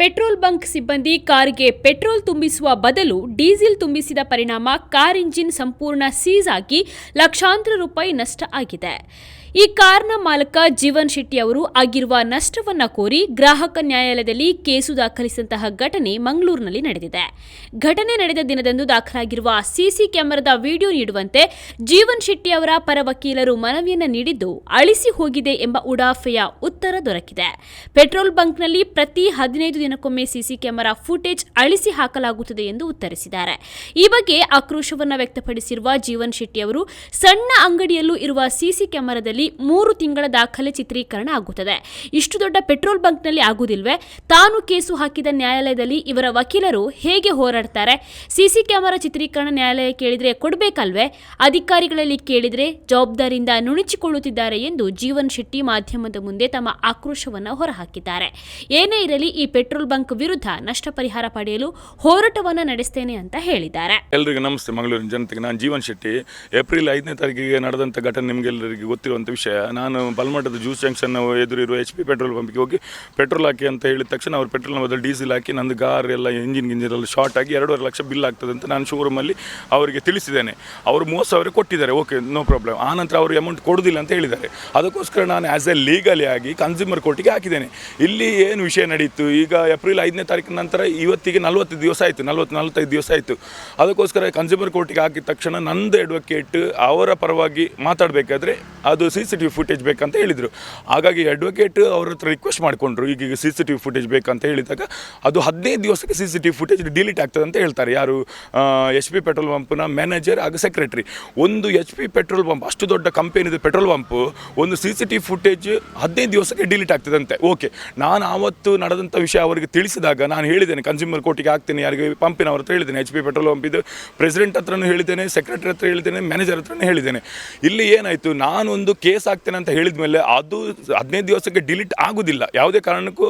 Petrol bunk ಸಿಬ್ಬಂದಿ ಕಾರಿಗೆ petrol ತುಂಬಿಸುವ ಬದಲು ಡೀಸೆಲ್ ತುಂಬಿಸಿದ ಪರಿಣಾಮ ಕಾರ್ ಇಂಜಿನ್ ಸಂಪೂರ್ಣ ಸೀಸ್ ಆಗಿ ಲಕ್ಷಾಂತರ ರೂಪಾಯಿ ನಷ್ಟ ಆಗಿದೆ. ಈ ಕಾರ್ನ ಮಾಲಕ ಜೀವನ್ ಶೆಟ್ಟಿ ಅವರು ಆಗಿರುವ ನಷ್ಟವನ್ನ ಕೋರಿ ಗ್ರಾಹಕ ನ್ಯಾಯಾಲಯದಲ್ಲಿ ಕೇಸು ದಾಖಲಿಸಿದಂತಹ ಘಟನೆ ಮಂಗಳೂರಿನಲ್ಲಿ ನಡೆದಿದೆ. ಘಟನೆ ನಡೆದ ದಿನದಂದು ದಾಖಲಾಗಿರುವ ಸಿಸಿ ಕ್ಯಾಮೆರಾದ ವಿಡಿಯೋ ನೀಡುವಂತೆ ಜೀವನ್ ಶೆಟ್ಟಿ ಅವರ ಪರ ವಕೀಲರು ಮನವಿಯನ್ನು ನೀಡಿದ್ದು ಅಳಿಸಿ ಹೋಗಿದೆ ಎಂಬ ಉಡಾಫೆಯ ಉತ್ತರ ದೊರಕಿದೆ. ಪೆಟ್ರೋಲ್ ಬಂಕ್ನಲ್ಲಿ ಪ್ರತಿ ಹದಿನೈದು ದಿನಕ್ಕೊಮ್ಮೆ ಸಿಸಿ ಕ್ಯಾಮೆರಾ ಫುಟೇಜ್ ಅಳಿಸಿ ಹಾಕಲಾಗುತ್ತದೆ ಎಂದು ಉತ್ತರಿಸಿದ್ದಾರೆ. ಈ ಬಗ್ಗೆ ಆಕ್ರೋಶವನ್ನು ವ್ಯಕ್ತಪಡಿಸಿರುವ ಜೀವನ್ ಶೆಟ್ಟಿ ಅವರು, ಸಣ್ಣ ಅಂಗಡಿಯಲ್ಲೂ ಇರುವ ಸಿಸಿ ಕ್ಯಾಮೆರಾದಲ್ಲಿ ಮೂರು ತಿಂಗಳ ದಾಖಲೆ ಚಿತ್ರೀಕರಣ ಆಗುತ್ತದೆ. ಇಷ್ಟು ದೊಡ್ಡ ಪೆಟ್ರೋಲ್ ಬಂಕ್ನಲ್ಲಿ ಆಗುವುದಿಲ್ವೇ? ತಾನು ಕೇಸು ಹಾಕಿದ ನ್ಯಾಯಾಲಯದಲ್ಲಿ ಇವರ ವಕೀಲರು ಹೇಗೆ ಹೋರಾಡ್ತಾರೆ? ಸಿಸಿ ಕ್ಯಾಮೆರಾ ಚಿತ್ರೀಕರಣ ನ್ಯಾಯಾಲಯ ಕೇಳಿದರೆ ಕೊಡಬೇಕಲ್ವೇ? ಅಧಿಕಾರಿಗಳಲ್ಲಿ ಕೇಳಿದರೆ ಜವಾಬ್ದಾರಿಯಿಂದ ನುಣುಚಿಕೊಳ್ಳುತ್ತಿದ್ದಾರೆ ಎಂದು ಜೀವನ್ ಶೆಟ್ಟಿ ಮಾಧ್ಯಮದ ಮುಂದೆ ತಮ್ಮ ಆಕ್ರೋಶವನ್ನು ಹೊರಹಾಕಿದ್ದಾರೆ. ಏನೇ ಇರಲಿ ಈ ಪೆಟ್ರೋಲ್ ಬಂಕ್ ವಿರುದ್ಧ ನಷ್ಟ ಪರಿಹಾರ ಪಡೆಯಲು ಹೋರಾಟವನ್ನು ನಡೆಸ್ತೇನೆ ಅಂತ ಹೇಳಿದ್ದಾರೆ. ಎಲ್ರಿಗೂ ನಮಸ್ತೆ. ಮಂಗಳೂರಿನ ಜನತೆಗೆ ನಾನು ಜೀವನ್ ಶೆಟ್ಟಿ. ಏಪ್ರಿಲ್ ಐದನೇ ತಾರೀಕಿಗೆ ನಡೆದಂಥ ಘಟನೆ ನಿಮಗೆಲ್ಲರಿಗೂ ಗೊತ್ತಿರುವಂಥ ವಿಷಯ. ನಾನು ಬಲ್ಮಠದ ಜ್ಯೂಸ್ ಜಂಕ್ಷನ್ ಎದುರಿರುವ ಎಚ್ ಪಿ ಪೆಟ್ರೋಲ್ ಪಂಪ್ಗೆ ಹೋಗಿ ಪೆಟ್ರೋಲ್ ಹಾಕಿ ಅಂತ ಹೇಳಿದ ತಕ್ಷಣ ಅವ್ರು ಪೆಟ್ರೋಲ್ನ ಬದಲು ಡೀಸೆಲ್ ಹಾಕಿ ನಂದು ಗಾರ್ ಎಲ್ಲ ಇಂಜಿನ್ ಗಿಂಜಿನ್ ಎಲ್ಲ ಶಾರ್ಟ್ ಆಗಿ ಎರಡೂವರೆ ಲಕ್ಷ ಬಿಲ್ ಆಗ್ತದೆ ಅಂತ ನಾನು ಶೋರೂಮಲ್ಲಿ ಅವರಿಗೆ ತಿಳಿಸಿದ್ದೇನೆ. ಅವರು ಮೂವತ್ತು ಸಾವಿರ ಕೊಟ್ಟಿದ್ದಾರೆ. ಓಕೆ ನೋ ಪ್ರಾಬ್ಲಮ್ ಆನಂತರ ಅವರು ಅಮೌಂಟ್ ಕೊಡೋದಿಲ್ಲ ಅಂತ ಹೇಳಿದ್ದಾರೆ. ಅದಕ್ಕೋಸ್ಕರ ನಾನು ಆ್ಯಸ್ ಎ ಲೀಗಲಿ ಆಗಿ ಕನ್ಸ್ಯೂಮರ್ ಕೋರ್ಟಿಗೆ ಹಾಕಿದ್ದೇನೆ. ಇಲ್ಲಿ ಏನು ವಿಷಯ ನಡೀತು? ಈಗ ಏಪ್ರಿಲ್ ಐದನೇ ತಾರೀಕಿನ ನಂತರ ಇವತ್ತಿಗೆ ನಲ್ವತ್ತು ದಿವಸ ಆಯಿತು. ನಲ್ವತ್ತು, ನಲ್ವತ್ತೈದು ದಿವಸ ಆಯಿತು. ಅದಕ್ಕೋಸ್ಕರ ಕನ್ಸ್ಯೂಮರ್ ಕೋರ್ಟಿಗೆ ಹಾಕಿದ ತಕ್ಷಣ ನಂದು ಅಡ್ವೊಕೇಟ್ ಅವರ ಪರವಾಗಿ ಮಾತಾಡಬೇಕಾದ್ರೆ ಅದು C C T V footage ಬೇಕಂತ ಹೇಳಿದರು. ಹಾಗಾಗಿ ಅಡ್ವೊಕೇಟ್ ಅವ್ರ ಹತ್ರ ರಿಕ್ವೆಸ್ಟ್ ಮಾಡಿಕೊಂಡ್ರು, ಈಗ C C T V footage ಬೇಕಂತ ಹೇಳಿದಾಗ ಅದು ಹದಿನೈದು ದಿವಸಕ್ಕೆ C C T V footage delete ಆಗ್ತದೆ ಅಂತ ಹೇಳ್ತಾರೆ ಯಾರು ಎಚ್ ಪಿ ಪೆಟ್ರೋಲ್ ಪಂಪ್ನ ಮ್ಯಾನೇಜರ್ ಹಾಗೂ ಸೆಕ್ರೆಟರಿ ಒಂದು ಎಚ್ ಪಿ ಪೆಟ್ರೋಲ್ ಪಂಪ್ ಅಷ್ಟು ದೊಡ್ಡ ಕಂಪೆನಿದು ಪೆಟ್ರೋಲ್ ಪಂಪ್ ಒಂದು C C T V footage ಹದಿನೈದು ದಿವಸಕ್ಕೆ ಡಿಲೀಟ್ ಆಗ್ತದಂತೆ. ಓಕೆ ನಾನು ಆವತ್ತು ನಡೆದಂಥ ವಿಷಯ ಅವರಿಗೆ ತಿಳಿಸಿದಾಗ ನಾನು ಹೇಳಿದ್ದೇನೆ ಕನ್ಸ್ಯೂಮರ್ ಕೋರ್ಟಿಗೆ ಹಾಕ್ತೇನೆ, ಯಾರಿಗೆ ಪಂಪಿನವ್ರ ಹತ್ರ ಹೇಳಿದ್ದೇನೆ. ಎಚ್ ಪಿ ಪೆಟ್ರೋಲ್ ಪಂಪ್ ಇದು ಪ್ರೆಸಿಡೆಂಟ್ ಹತ್ರನೂ ಹೇಳಿದ್ದೇನೆ ಸೆಕ್ರೆಟರಿ ಹತ್ರ ಹೇಳಿದ್ದೇನೆ ಮ್ಯಾನೇಜರ್ ಹತ್ರನೂ ಹೇಳಿದ್ದೇನೆ. ಇಲ್ಲಿ ಏನಾಯಿತು, ನಾನೊಂದು ಕೇಸ್ ಆಗ್ತೇನೆ ಅಂತ ಹೇಳಿದ ಮೇಲೆ ಅದು ಹದಿನೈದು ದಿವಸಕ್ಕೆ ಡಿಲೀಟ್ ಆಗೋದಿಲ್ಲ. ಯಾವುದೇ ಕಾರಣಕ್ಕೂ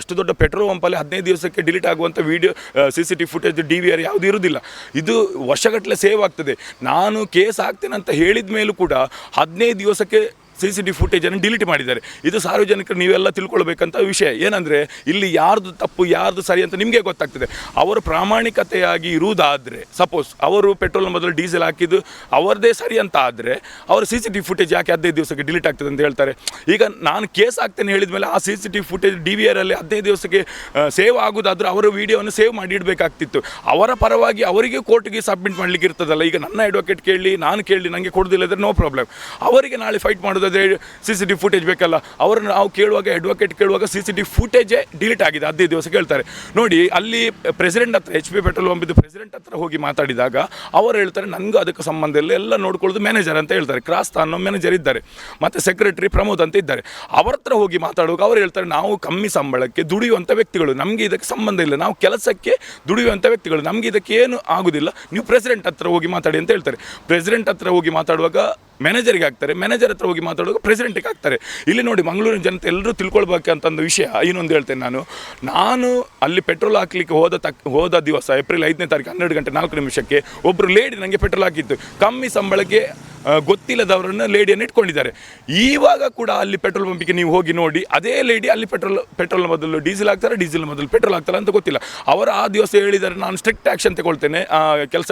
ಅಷ್ಟು ದೊಡ್ಡ ಪೆಟ್ರೋಲ್ ಪಂಪಲ್ಲಿ ಹದಿನೈದು ದಿವಸಕ್ಕೆ ಡಿಲೀಟ್ ಆಗುವಂಥ video C C T footage, D V R ಯಾವುದು ಇರುವುದಿಲ್ಲ ಇದು ವರ್ಷಗಟ್ಟಲೆ ಸೇವ್ ಆಗ್ತದೆ. ನಾನು ಕೇಸ್ ಆಗ್ತೇನೆ ಅಂತ ಹೇಳಿದ ಮೇಲೂ ಕೂಡ ಹದಿನೈದು ದಿವಸಕ್ಕೆ ಸಿ ಸಿ ಟಿ ಫುಟೇಜನ್ನು ಡಿಲೀಟ್ ಮಾಡಿದ್ದಾರೆ. ಇದು ಸಾರ್ವಜನಿಕರು ನೀವೆಲ್ಲ ತಿಳ್ಕೊಳ್ಬೇಕಂತ ವಿಷಯ. ಏನಂದರೆ, ಇಲ್ಲಿ ಯಾರ್ದು ತಪ್ಪು, ಯಾರ್ದು ಸರಿ ಅಂತ ನಿಮಗೆ ಗೊತ್ತಾಗ್ತದೆ. ಅವರು ಪ್ರಾಮಾಣಿಕತೆಯಾಗಿ ಇರುವುದಾದರೆ ಸಪೋಸ್ ಅವರು ಪೆಟ್ರೋಲ್ ಮೊದಲು ಡೀಸೆಲ್ ಹಾಕಿದ್ದು ಅವರದೇ ಸರಿ ಅಂತ ಆದರೆ, ಅವರು ಸಿ ಸಿ ಟಿ ಫುಟೇಜ್ ಯಾಕೆ ಹದಿನೈದು ದಿವಸಕ್ಕೆ ಡಿಲೀಟ್ ಆಗ್ತದೆ ಅಂತ ಹೇಳ್ತಾರೆ. ಈಗ ನಾನು ಕೇಸ್ ಆಗ್ತೇನೆ ಹೇಳಿದ ಮೇಲೆ ಆ C C T footage D V ಆರಲ್ಲಿ ಹದಿನೈದು ದಿವಸಕ್ಕೆ ಸೇವ್ ಆಗೋದಾದರೂ ಅವರ ವೀಡಿಯೋವನ್ನು ಸೇವ್ ಮಾಡಿ ಇಡಬೇಕಾಗ್ತಿತ್ತು. ಅವರ ಪರವಾಗಿ ಅವರಿಗೆ ಕೋರ್ಟ್ಗೆ ಸಬ್ಮಿಟ್ ಮಾಡಲಿಕ್ಕೆ ಇರ್ತದಲ್ಲ. ಈಗ ನನ್ನ ಅಡ್ವೊಕೇಟ್ ಕೇಳಿ, ನಾನು ಕೇಳಿ ನನಗೆ ಕೊಡೋದಿಲ್ಲ ಅಂದರೆ ನೋ ಪ್ರಾಬ್ಲಮ್ ಅವರಿಗೆ ನಾಳೆ ಫೈಟ್ ಮಾಡೋದಾದ್ರೆ ಸಿ ಸಿ ಟಿ ಫುಟೇಜ್ ಬೇಕಲ್ಲ? ಅವರನ್ನು ನಾವು ಕೇಳುವಾಗ ಅಡ್ವೊಕೇಟ್ ಕೇಳುವಾಗ ಸಿ ಸಿ ಟಿ ಫುಟೇಜೇ ಡಿಲೀಟ್ ಆಗಿದೆ ಅದೇ ದಿವಸ ಕೇಳ್ತಾರೆ. ನೋಡಿ, ಅಲ್ಲಿ ಪ್ರೆಸಿಡೆಂಟ್ ಹತ್ರ ಎಚ್ ಪಿ ಪೆಟ್ರೋಲ್ ಪಂಪಿದ್ದು ಪ್ರೆಸಿಡೆಂಟ್ ಹತ್ರ ಹೋಗಿ ಮಾತಾಡಿದಾಗ ಅವರು ಹೇಳ್ತಾರೆ ನನಗೂ ಅದಕ್ಕೆ ಸಂಬಂಧ ಇಲ್ಲ, ಎಲ್ಲ ನೋಡ್ಕೊಳ್ಳೋದು ಮ್ಯಾನೇಜರ್ ಅಂತ ಹೇಳ್ತಾರೆ. ಕ್ರಾಸ್ ಅನ್ನೋ ಮ್ಯಾನೇಜರ್ ಇದ್ದಾರೆ. ಮತ್ತು ಸೆಕ್ರೆಟರಿ ಪ್ರಮೋದ್ ಅಂತ ಇದ್ದಾರೆ. ಅವ್ರ ಹತ್ರ ಹೋಗಿ ಮಾತಾಡುವಾಗ ಅವ್ರು ಹೇಳ್ತಾರೆ, ನಾವು ಕಮ್ಮಿ ಸಂಬಳಕ್ಕೆ ದುಡಿಯುವಂಥ ವ್ಯಕ್ತಿಗಳು, ನಮಗೆ ಇದಕ್ಕೆ ಸಂಬಂಧ ಇಲ್ಲ. ನಾವು ಕೆಲಸಕ್ಕೆ ದುಡಿಯುವಂಥ ವ್ಯಕ್ತಿಗಳು, ನಮಗೆ ಇದಕ್ಕೆ ಏನು ಆಗೋದಿಲ್ಲ. ನೀವು ಪ್ರೆಸಿಡೆಂಟ್ ಹತ್ರ ಹೋಗಿ ಮಾತಾಡಿ ಅಂತ ಹೇಳ್ತಾರೆ. ಪ್ರೆಸಿಡೆಂಟ್ ಹತ್ರ ಹೋಗಿ ಮಾತಾಡುವಾಗ ಮ್ಯಾನೇಜರ್ಗೆ ಆಗ್ತಾರೆ ಮ್ಯಾನೇಜರ್ ಹತ್ರ ಹೋಗಿ ಮಾತಾಡೋದು ಪ್ರೆಸಿಡೆಂಟಿಗೆ ಆಗ್ತಾರೆ ಇಲ್ಲಿ ನೋಡಿ ಮಂಗಳೂರಿನ ಜನತೆ ಎಲ್ಲರೂ ತಿಳ್ಕೊಳ್ಬೇಕಂತಂದು ವಿಷಯ, ಇನ್ನೊಂದು ಹೇಳ್ತೇನೆ ನಾನು. ನಾನು ಅಲ್ಲಿ ಪೆಟ್ರೋಲ್ ಹಾಕ್ಲಿಕ್ಕೆ ಹೋದ ತಕ್, ಹೋದ ದಿವಸ ಏಪ್ರಿಲ್ ಐದನೇ ತಾರೀಕು ಹನ್ನೆರಡು ಗಂಟೆ ನಾಲ್ಕು ನಿಮಿಷಕ್ಕೆ ಒಬ್ಬರು ಲೇಡಿ ನನಗೆ ಪೆಟ್ರೋಲ್ ಹಾಕಿತ್ತು ಕಮ್ಮಿ ಸಂಬಳಕ್ಕೆ ಗೊತ್ತಿಲ್ಲದವರನ್ನು ಲೇಡಿಯನ್ನು ಇಟ್ಕೊಂಡಿದ್ದಾರೆ. ಈವಾಗ ಕೂಡ ಅಲ್ಲಿ ಪೆಟ್ರೋಲ್ ಪಂಪಿಗೆ ನೀವು ಹೋಗಿ ನೋಡಿ, ಅದೇ ಲೇಡಿ ಅಲ್ಲಿ ಪೆಟ್ರೋಲ್ ಪೆಟ್ರೋಲ್ ಮೊದಲು ಡೀಸೆಲ್ ಹಾಕ್ತಾರೆ, ಡೀಸೆಲ್ ಮೊದಲು ಪೆಟ್ರೋಲ್ ಹಾಕ್ತಾರೆ ಅಂತ ಗೊತ್ತಿಲ್ಲ. ಅವರು ಆ ದಿವಸ ಹೇಳಿದ್ದಾರೆ, ನಾನು ಸ್ಟ್ರಿಕ್ಟ್ ಆ್ಯಕ್ಷನ್ ತಗೊಳ್ತೇನೆ ಕೆಲಸ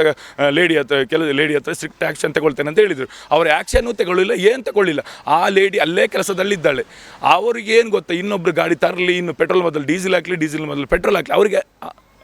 ಲೇಡಿ ಹತ್ರ, ಕೆಲ, ಲೇಡಿ ಹತ್ರ ಸ್ಟ್ರಿಕ್ಟ್ ಆ್ಯಕ್ಷನ್ ತಗೊಳ್ತೇನೆ ಅಂತ ಹೇಳಿದರು. ಅವರು ಆ್ಯಕ್ಷನ್ನು ತಗೊಳ್ಳಿಲ್ಲ, ಏನು ತಗೊಳ್ಳಿಲ್ಲ. ಆ ಲೇಡಿ ಅಲ್ಲೇ ಕೆಲಸದಲ್ಲಿದ್ದಾಳೆ. ಅವರಿಗೆ ಏನು ಗೊತ್ತಾ, ಇನ್ನೊಬ್ರು ಗಾಡಿ ತರಲಿ, ಇನ್ನು ಪೆಟ್ರೋಲ್ ಮೊದಲು ಡೀಸೆಲ್ ಹಾಕಲಿ, ಡೀಸೆಲ್ ಮೊದಲು ಪೆಟ್ರೋಲ್ ಹಾಕಲಿ. ಅವರಿಗೆ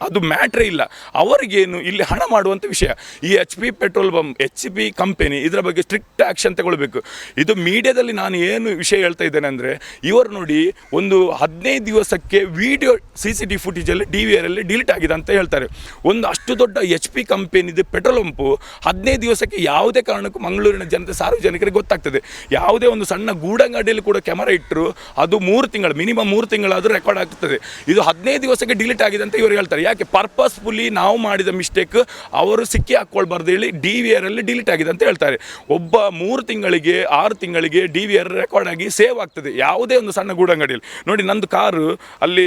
ಅದು ಮ್ಯಾಟ್ರೇ ಇಲ್ಲ. ಅವರಿಗೇನು ಇಲ್ಲಿ ಹಣ ಮಾಡುವಂಥ ವಿಷಯ. ಈ H P petrol pump H P company ಇದರ ಬಗ್ಗೆ ಸ್ಟ್ರಿಕ್ಟ್ ಆ್ಯಕ್ಷನ್ ತಗೊಳ್ಬೇಕು. ಇದು ಮೀಡಿಯಾದಲ್ಲಿ ನಾನು ಏನು ವಿಷಯ ಹೇಳ್ತಾ ಇದ್ದೇನೆ ಅಂದರೆ, ಇವರು ನೋಡಿ ಒಂದು ಹದಿನೈದು ದಿವಸಕ್ಕೆ ವಿಡಿಯೋ ಸಿ ಸಿ ಟಿ ಫುಟೇಜಲ್ಲಿ ಡಿ ವಿ ಆರಲ್ಲಿ ಡಿಲೀಟ್ ಆಗಿದೆ ಅಂತ ಹೇಳ್ತಾರೆ. ಒಂದು ಅಷ್ಟು ದೊಡ್ಡ ಎಚ್ ಪಿ ಕಂಪೆನಿದು ಪೆಟ್ರೋಲ್ ಪಂಪು ಹದಿನೈದು ದಿವಸಕ್ಕೆ ಯಾವುದೇ ಕಾರಣಕ್ಕೂ ಮಂಗಳೂರಿನ ಜನತೆ, ಸಾರ್ವಜನಿಕರಿಗೆ ಗೊತ್ತಾಗ್ತದೆ. ಯಾವುದೇ ಒಂದು ಸಣ್ಣ ಗೂಡಂಗಡಿಯಲ್ಲಿ ಕೂಡ ಕ್ಯಾಮರಾ ಇಟ್ಟರು ಅದು ಮೂರು ತಿಂಗಳು ಮಿನಿಮಮ್ ಮೂರು ತಿಂಗಳಾದರೂ ರೆಕಾರ್ಡ್ ಆಗ್ತದೆ. ಇದು ಹದಿನೈದು ದಿವಸಕ್ಕೆ ಡಿಲೀಟ್ ಆಗಿದೆ ಅಂತ ಇವರು ಹೇಳ್ತಾರೆ. ಯಾಕೆ ಪರ್ಪಸ್ಫುಲಿ ನಾವು ಮಾಡಿದ ಮಿಸ್ಟೇಕ್ ಅವರು ಸಿಕ್ಕಿ ಹಾಕ್ಕೊಳ್ಬಾರ್ದು ಹೇಳಿ ಡಿ ವಿ ಆರಲ್ಲಿ ಡಿಲೀಟ್ ಆಗಿದೆ ಅಂತ ಹೇಳ್ತಾರೆ. ಒಬ್ಬ ಮೂರು ತಿಂಗಳಿಗೆ, ಆರು ತಿಂಗಳಿಗೆ ಡಿ ವಿ ಆರ್ ರೆಕಾರ್ಡ್ ಆಗಿ ಸೇವ್ ಆಗ್ತದೆ. ಯಾವುದೇ ಒಂದು ಸಣ್ಣ ಗೂಡಂಗಡಿಯಲ್ಲಿ. ನೋಡಿ ನಂದು ಕಾರು ಅಲ್ಲಿ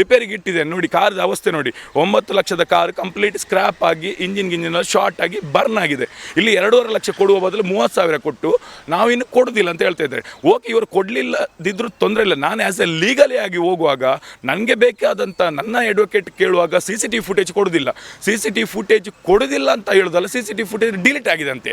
ರಿಪೇರಿಗೆ ಇಟ್ಟಿದೆ. ನೋಡಿ, ಕಾರ್ದ ಅವಸ್ಥೆ ನೋಡಿ. ಒಂಬತ್ತು ಲಕ್ಷದ ಕಾರ್ ಕಂಪ್ಲೀಟ್ ಸ್ಕ್ರ್ಯಾಪ್ ಆಗಿ, ಇಂಜಿನ್ ಗಿಂಜಿನ್ ಶಾರ್ಟ್ ಆಗಿ ಬರ್ನ್ ಆಗಿದೆ. ಇಲ್ಲಿ ಎರಡೂವರೆ ಲಕ್ಷ ಕೊಡುವ ಬದಲು ಮೂವತ್ತು ಸಾವಿರ ಕೊಟ್ಟು ನಾವಿನ್ನು ಕೊಡೋದಿಲ್ಲ ಅಂತ ಹೇಳ್ತಾ ಇದ್ದಾರೆ. ಓಕೆ, ಇವರು ಕೊಡಲಿಲ್ಲದಿದ್ರೂ ತೊಂದರೆ ಇಲ್ಲ. ನಾನು ಆ್ಯಸ್ ಎ ಲೀಗಲಿ ಆಗಿ ಹೋಗುವಾಗ ನನಗೆ ಬೇಕಾದಂಥ ನನ್ನ ಅಡ್ವೊಕೇಟ್ ಕೇಳುವಾಗ ಸಿ ಸಿ ಟಿ ಫುಟೇಜ್ ಕೊಡೋದಿಲ್ಲ. ಸಿ ಸಿ ಟಿ ಫುಟೇಜ್ ಕೊಡೋದಿಲ್ಲ ಅಂತ ಹೇಳೋದಲ್ಲ C C T footage delete ಆಗಿದೆ ಅಂತೆ.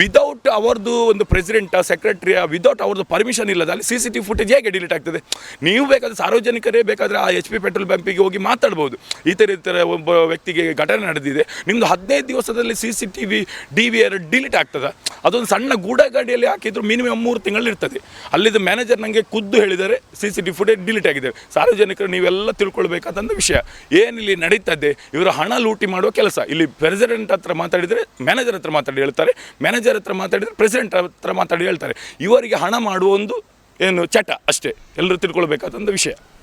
ವಿದೌಟ್ ಅವರದು ಒಂದು ಪ್ರೆಸಿಡೆಂಟ ಸೆಕ್ರೆಟರಿಯ ವಿದೌಟ್ ಅವ್ರದ್ದು ಪರ್ಮಿಷನ್ ಇಲ್ಲದಲ್ಲಿ ಸಿ ಸಿ ಟಿ ಫುಟೇಜ್ ಹೇಗೆ ಡಿಲೀಟ್ ಆಗ್ತದೆ? ನೀವು ಬೇಕಾದ್ರೆ ಸಾರ್ವಜನಿಕರೇ ಬೇಕಾದರೆ ಆ ಎಚ್ ಪಿ ಪೆಟ್ರೋಲ್ ಪಂಪಿಗೆ ಹೋಗಿ ಮಾತಾಡ್ಬೋದು. ಈ ಥರ ಈ ಥರ ಒಬ್ಬ ವ್ಯಕ್ತಿಗೆ ಘಟನೆ ನಡೆದಿದೆ. ನಿಮ್ಮದು ಹದಿನೈದು ದಿವಸದಲ್ಲಿ C C T V D V R delete ಆಗ್ತದೆ. ಅದೊಂದು ಸಣ್ಣ ಗೂಡಗಾಡಿಯಲ್ಲಿ ಹಾಕಿದ್ರು ಮಿನಿಮಮ್ ಮೂರು ತಿಂಗಳು ಇರ್ತದೆ. ಅಲ್ಲಿದ್ದ ಮ್ಯಾನೇಜರ್ ನನಗೆ ಖುದ್ದು ಹೇಳಿದರೆ C C T footage delete ಆಗಿದೆ. ಸಾರ್ವಜನಿಕರು ನೀವೆಲ್ಲ ತಿಳ್ಕೊಳ್ಬೇಕಾದಂಥ ವಿಷಯ. ಏನಿಲ್ಲಿ ನಡೀತದೆ ಇವರು ಹಣ ಲೂಟಿ ಮಾಡುವ ಕೆಲಸ. ಇಲ್ಲಿ ಪ್ರೆಸಿಡೆಂಟ್ ಹತ್ರ ಮಾತಾಡಿದರೆ ಮ್ಯಾನೇಜರ್ ಹತ್ರ ಮಾತಾಡಿ ಹೇಳ್ತಾರೆ. ಮ್ಯಾನೇಜರ್ ಹತ್ರ ಮಾತಾಡಿದರೆ ಪ್ರೆಸಿಡೆಂಟ್ ಹತ್ರ ಮಾತಾಡಿ ಹೇಳ್ತಾರೆ. ಇವರಿಗೆ ಹಣ ಮಾಡುವ ಒಂದು ಏನು ಚಟ ಅಷ್ಟೇ. ಎಲ್ಲರೂ ತಿಳ್ಕೊಳ್ಬೇಕಾದಂಥ ವಿಷಯ.